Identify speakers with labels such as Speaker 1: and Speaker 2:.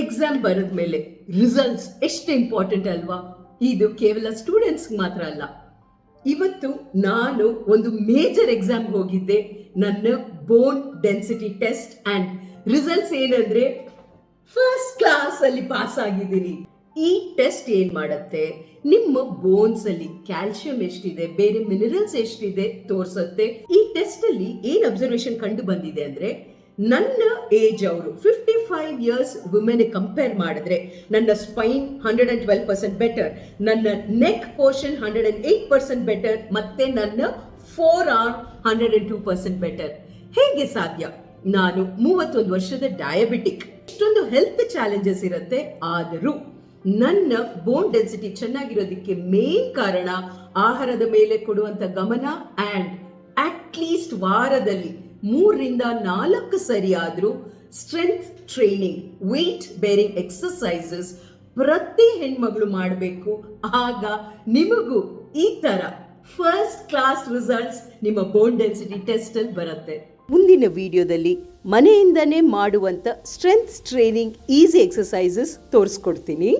Speaker 1: Exam ಬರೆದ ಮೇಲೆ results ಎಷ್ಟು ಇಂಪಾರ್ಟೆಂಟ್ ಅಲ್ವಾ? ಇದು ಕೇವಲ ಸ್ಟೂಡೆಂಟ್ಸ್ ಮಾತ್ರ ಅಲ್ಲ. ಇವತ್ತು ನಾನು ಒಂದು ಮೇಜರ್ ಎಕ್ಸಾಮ್ ಹೋಗಿದ್ದೆ. ನನ್ನ bone density test and results ಏನಂದ್ರೆ ಫಸ್ಟ್ ಕ್ಲಾಸ್ ಅಲ್ಲಿ ಪಾಸ್ ಆಗಿದ್ದೀನಿ. ಈ ಟೆಸ್ಟ್ ಏನ್ ಮಾಡುತ್ತೆ? ನಿಮ್ಮ ಬೋನ್ಸ್ ಅಲ್ಲಿ ಕ್ಯಾಲ್ಸಿಯಂ ಎಷ್ಟಿದೆ? ಬೇರೆ ಮಿನರಲ್ಸ್ ಎಷ್ಟಿದೆ ತೋರಿಸುತ್ತೆ? ಈ ಟೆಸ್ಟ್ ಅಲ್ಲಿ ಏನ್ ಅಬ್ಸರ್ವೇಷನ್ ಕಂಡು ಬಂದಿದೆ ಅಂದ್ರೆ ನನ್ನ ಏಜ್ ಅವರು fifty five years women compare ಮಾಡಿದ್ರೆ ನನ್ನ spine hundred and twelve percent better ನನ್ನ neck portion hundred and eight percent better ಮತ್ತೆ ನನ್ನ forearm hundred and two percent better ಹೇಗೆ ಸಾಧ್ಯ? ನಾನು ಮೂವತ್ತೊಂದು ವರ್ಷದ ಡಯಾಬಿಟಿಕ್ ಇಷ್ಟೊಂದು ಹೆಲ್ತ್ ಚಾಲೆಂಜಸ್ ಇರುತ್ತೆ, ಆದರೂ ನನ್ನ ಬೋನ್ ಡೆನ್ಸಿಟಿ ಚೆನ್ನಾಗಿರೋದಕ್ಕೆ ಮೇನ್ ಕಾರಣ ಆಹಾರದ ಮೇಲೆ ಕೊಡುವಂಥ ಗಮನ ಆ್ಯಂಡ್ ಅಟ್ ಲೀಸ್ಟ್ ವಾರದಲ್ಲಿ ಮೂರರಿಂದ ನಾಲ್ಕು ಸರಿ ಆದರೂ strength training weight bearing exercises ಪ್ರತಿ ಹೆಣ್ಮಗಳು ಮಾಡಬೇಕು. ಆಗ ನಿಮಗೂ ಈ ಥರ ಫಸ್ಟ್ ಕ್ಲಾಸ್ ರಿಸಲ್ಟ್ಸ್ ನಿಮ್ಮ ಬೋನ್ ಡೆನ್ಸಿಟಿ ಟೆಸ್ಟ್ ಅಲ್ಲಿ ಬರುತ್ತೆ. ಮುಂದಿನ ವಿಡಿಯೋದಲ್ಲಿ ಮನೆಯಿಂದನೇ ಮಾಡುವಂಥ ಸ್ಟ್ರೆಂತ್ ಟ್ರೈನಿಂಗ್ ಈಸಿ ಎಕ್ಸಸೈಸಸ್ ತೋರಿಸ್ಕೊಡ್ತೀನಿ.